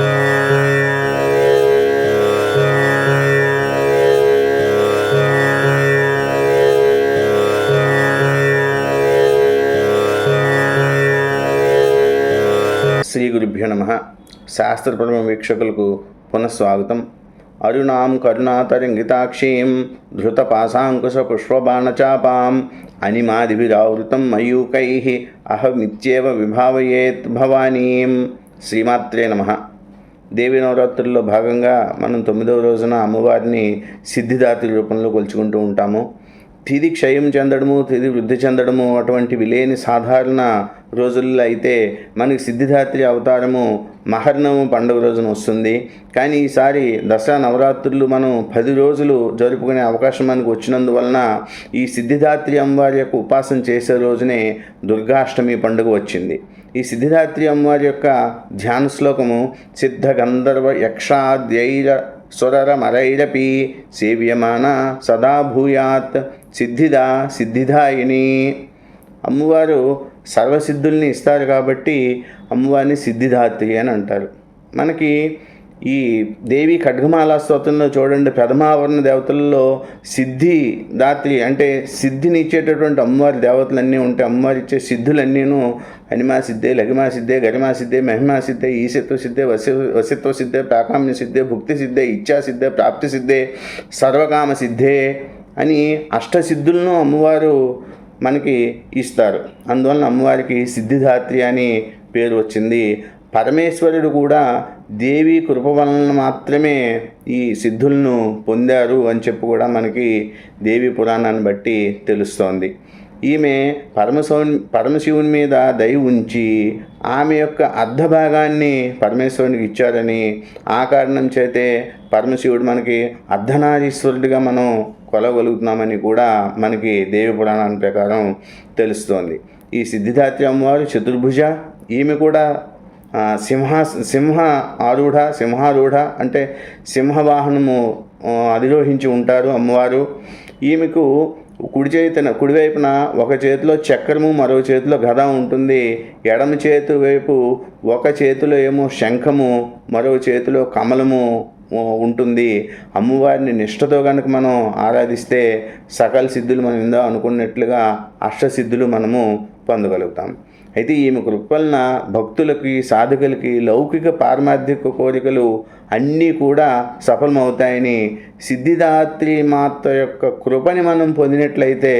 శ్రీ గురుభ్యో నమ. శాస్త్రపరమ వీక్షకులకు పునఃస్వాగతం. అరుణాం కరుణాతరంగితాక్షీం ధృతపాశాంకుశ పుష్పబాణచాపాం అనిమాదిభిరావృతం మయూకై. అహమిత్యేవ విభావయేత్ భవానీం. శ్రీమాత్రే నమ. దేవి నవరాత్రుల్లో భాగంగా మనం తొమ్మిదవ రోజున అమ్మవారిని సిద్ధిదాత్రి రూపంలో కొలుచుకుంటూ ఉంటాము. తిది క్షయం చెందడము తిది వృద్ధి చెందడము అటువంటివి లేని సాధారణ రోజుల్లో అయితే మనకి సిద్ధిదాత్రి అవతారము మహర్ణము పండుగ రోజున వస్తుంది. కానీ ఈసారి దసరా నవరాత్రులు మనం పది రోజులు జరుపుకునే అవకాశం మనకు వచ్చినందువలన ఈ సిద్ధిదాత్రి అమ్మవారి యొక్క ఉపాసన చేసే రోజునే దుర్గాష్టమి పండుగ వచ్చింది. ఈ సిద్ధిదాత్రి అమ్మవారి యొక్క ధ్యాన శ్లోకము సిద్ధ గంధర్వ యక్షాద్యైర సురరమరైరపి సేవ్యమాన సదా భూయాత్ సిద్ధిదా సిద్ధిదాయిని. అమ్మవారు సర్వసిద్ధుల్ని ఇస్తారు కాబట్టి అమ్మవారిని సిద్ధిదాత్రి అని అంటారు. మనకి ఈ దేవి ఖడ్గమాలా స్తోత్రంలో చూడండి ప్రథమావరణ దేవతల్లో సిద్ధి దాత్రి అంటే సిద్ధిని ఇచ్చేటటువంటి అమ్మవారి దేవతలన్నీ ఉంటాయి అమ్మవారి ఇచ్చే సిద్ధులన్నీను హనిమా సిద్ధే లఘిమా సిద్ధే గరిమా సిద్ధే మహిమా సిద్ధే ఈశత్వ సిద్ధే వసి వసిత్వ సిద్ధే ప్రాకామ్య సిద్ధే భుక్తి సిద్ధే ఇచ్ఛా సిద్ధే ప్రాప్తి సిద్ధే సర్వకామ సిద్ధే అని అష్టసిద్ధులను అమ్మవారు మనకి ఇస్తారు. అందువలన అమ్మవారికి సిద్ధిదాత్రి అని పేరు వచ్చింది. పరమేశ్వరుడు కూడా దేవి కృప వలన మాత్రమే ఈ సిద్ధులను పొందారు అని చెప్పి కూడా మనకి దేవి పురాణాన్ని బట్టి తెలుస్తోంది. ఈమె పరమశివుని పరమశివుని మీద దయ ఉంచి ఆమె యొక్క అర్ధభాగాన్ని పరమేశ్వరునికి ఇచ్చారని ఆ కారణం చేతే పరమశివుడు మనకి అర్ధనారీశ్వరుడిగా మనం కొలగలుగుతున్నామని కూడా మనకి దేవి పురాణాన్ని ప్రకారం తెలుస్తోంది. ఈ సిద్ధిదాత్రి అమ్మవారు చతుర్భుజ ఈమె కూడా సింహ సింహ ఆరూఢ సింహారూఢ అంటే సింహవాహనము అధిరోహించి ఉంటారు అమ్మవారు. ఈమెకు కుడి చేతిన కుడివైపున ఒక చేతిలో చక్రము మరో చేతిలో గద ఉంటుంది. ఎడమ చేతి వైపు ఒక చేతిలో ఏమో శంఖము మరో చేతిలో కమలము ఉంటుంది. అమ్మవారిని నిష్ఠతో కనుక మనం ఆరాధిస్తే సకల సిద్ధులు మనం ఇందా అనుకున్నట్లుగా అష్టసిద్ధులు మనము పొందగలుగుతాం. అయితే ఈమె కృపలన భక్తులకి సాధకులకి లౌకిక పారమార్థిక కోరికలు అన్నీ కూడా సఫలమవుతాయని సిద్ధిదాత్రి మాత యొక్క కృపని మనం పొందినట్లయితే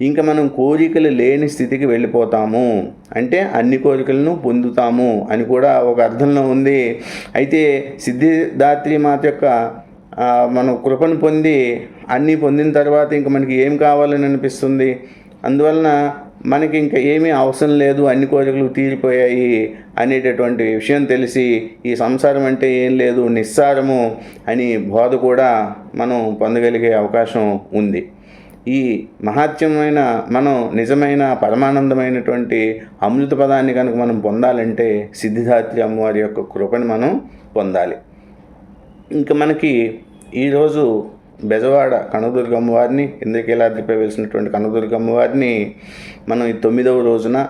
ఇంకా మనం కోరికలు లేని స్థితికి వెళ్ళిపోతాము. అంటే అన్ని కోరికలను పొందుతాము అని కూడా ఒక అర్థంలో ఉంది. అయితే సిద్ధిదాత్రి మాత యొక్క మనం కృపను పొంది అన్నీ పొందిన తర్వాత ఇంకా మనకి ఏం కావాలని అనిపిస్తుంది? అందువలన మనకి ఇంకా ఏమీ అవసరం లేదు అన్ని కోరికలు తీరిపోయాయి అనేటటువంటి విషయం తెలిసి ఈ సంసారం అంటే ఏం లేదు నిస్సారము అని బోధ కూడా మనం పొందగలిగే అవకాశం ఉంది. ఈ మహాత్యమైన మనం నిజమైన పరమానందమైనటువంటి అమృత పదాన్ని కనుక మనం పొందాలంటే సిద్ధిదాత్రి అమ్మవారి యొక్క కృపని మనం పొందాలి. ఇంకా మనకి ఈరోజు బెజవాడ కనదుర్గమ్మ వారిని ఇంద్రకీలాద్రిపై వెలిసినటువంటి కనదుర్గమ్మ వారిని మనం ఈ తొమ్మిదవ రోజున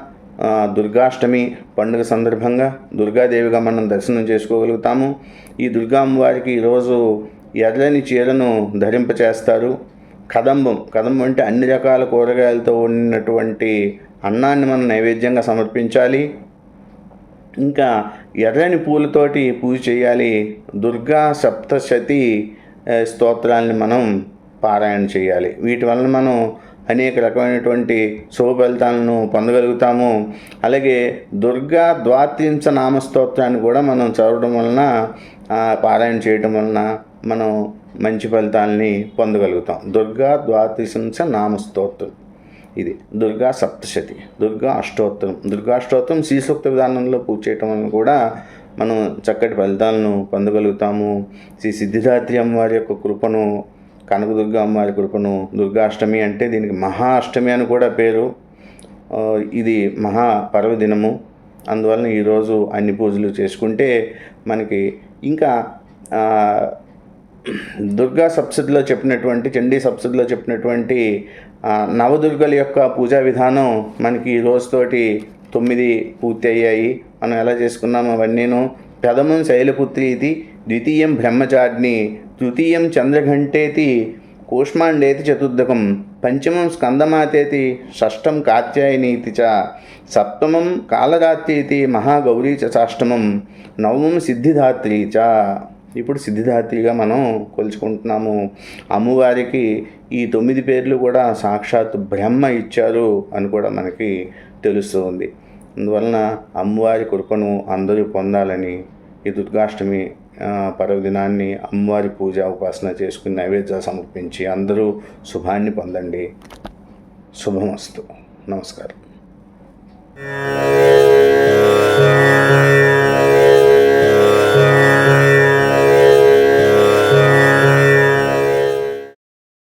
దుర్గాష్టమి పండుగ సందర్భంగా దుర్గాదేవిగా మనం దర్శనం చేసుకోగలుగుతాము. ఈ దుర్గా అమ్మవారికి ఈరోజు ఎర్రని చీరను ధరింపచేస్తారు. కదంబం కదంబం అంటే అన్ని రకాల కూరగాయలతో వండినటువంటి అన్నాన్ని మనం నైవేద్యంగా సమర్పించాలి. ఇంకా ఎర్రని పూలతోటి పూజ చేయాలి. దుర్గా సప్తశతి స్తోత్రాన్ని మనం పారాయణ చేయాలి. వీటి వలన మనం అనేక రకమైనటువంటి శుభ ఫలితాలను పొందగలుగుతాము. అలాగే దుర్గా ద్వాత్రింశ నామస్తోత్రాన్ని కూడా మనం చదవడం వలన పారాయణ చేయడం వలన మనం మంచి ఫలితాలని పొందగలుగుతాం. దుర్గా ద్వాత్రింశ నామస్తోత్రం. ఇది దుర్గా సప్తశతి దుర్గా అష్టోత్తరం. దుర్గాష్టోత్తరం శ్రీసూక్త విధానంలో పూజ చేయటం వలన కూడా మనం చక్కటి ఫలితాలను పొందగలుగుతాము. శ్రీ సిద్ధిదాత్రి అమ్మవారి యొక్క కృపను కనకదుర్గ అమ్మవారి కృపను దుర్గాష్టమి అంటే దీనికి మహా అష్టమి అని కూడా పేరు. ఇది మహా పర్వదినము. అందువలన ఈరోజు అన్ని పూజలు చేసుకుంటే మనకి ఇంకా దుర్గా సప్సతిలో చెప్పినటువంటి చండీ సప్సతిలో చెప్పినటువంటి నవదుర్గల యొక్క పూజా విధానం మనకి ఈ రోజుతోటి తొమ్మిది పూర్తి అయ్యాయి మనం ఎలా చేసుకున్నాము అవన్నీను? ప్రథమం శైలపుత్రి ఇది ద్వితీయం బ్రహ్మచారిణి తృతీయం చంద్రఘంటేతి కూష్మాండేతి చతుర్థకం పంచమం స్కందమాతేతి షష్టం కాత్యాయనీతి చ సప్తమం కాళరాత్రి మహాగౌరీ చ సాష్టమం నవమం సిద్ధిధాత్రి చ. ఇప్పుడు సిద్ధిదాత్రిగా మనం కొలుచుకుంటున్నాము. అమ్మవారికి ఈ తొమ్మిది పేర్లు కూడా సాక్షాత్ బ్రహ్మ ఇచ్చారు అని కూడా మనకి తెలుస్తుంది. అందువలన అమ్మవారి కృపను అందరూ పొందాలని ఈ దుర్గాష్టమి పర్వదినాన్ని అమ్మవారి పూజ ఉపాసన చేసుకుని నైవేద్యాలు సమర్పించి అందరూ శుభాన్ని పొందండి. శుభమస్తు. నమస్కారం.